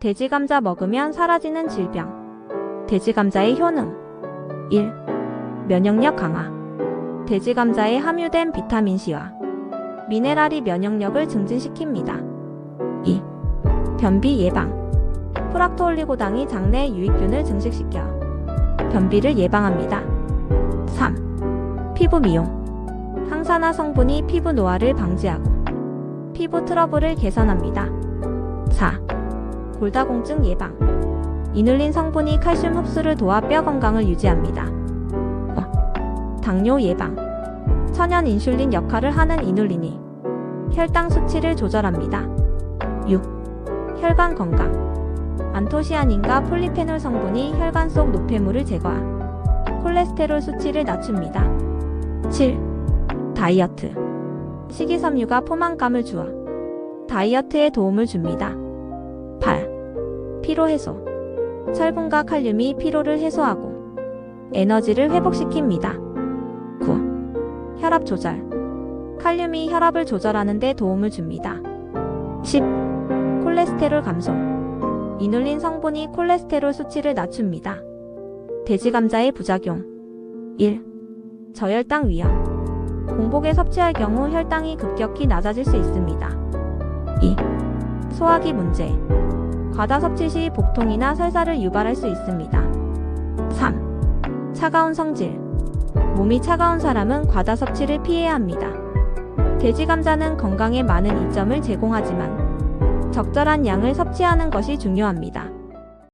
돼지 감자 먹으면 사라지는 질병. 돼지 감자의 효능. 1. 면역력 강화. 돼지 감자에 함유된 비타민 C와 미네랄이 면역력을 증진시킵니다. 2. 변비 예방. 프락토올리고당이 장내 유익균을 증식시켜 변비를 예방합니다. 3. 피부 미용. 항산화 성분이 피부 노화를 방지하고 피부 트러블을 개선합니다. 4. 골다공증 예방. 이눌린 성분이 칼슘 흡수를 도와 뼈 건강을 유지합니다. 5. 당뇨 예방. 천연 인슐린 역할을 하는 이눌린이 혈당 수치를 조절합니다. 6. 혈관 건강. 안토시아닌과 폴리페놀 성분이 혈관 속 노폐물을 제거하 콜레스테롤 수치를 낮춥니다. 7. 다이어트. 식이섬유가 포만감을 주어 다이어트에 도움을 줍니다. 8. 피로 해소. 철분과 칼륨이 피로를 해소하고 에너지를 회복시킵니다. 9. 혈압 조절. 칼륨이 혈압을 조절하는 데 도움을 줍니다. 10. 콜레스테롤 감소. 이눌린 성분이 콜레스테롤 수치를 낮춥니다. 돼지 감자의 부작용 1. 저혈당 위험 공복에 섭취할 경우 혈당이 급격히 낮아질 수 있습니다. 2. 소화기 문제 과다 섭취 시 복통이나 설사를 유발할 수 있습니다. 3. 차가운 성질 몸이 차가운 사람은 과다 섭취를 피해야 합니다. 돼지 감자는 건강에 많은 이점을 제공하지만 적절한 양을 섭취하는 것이 중요합니다.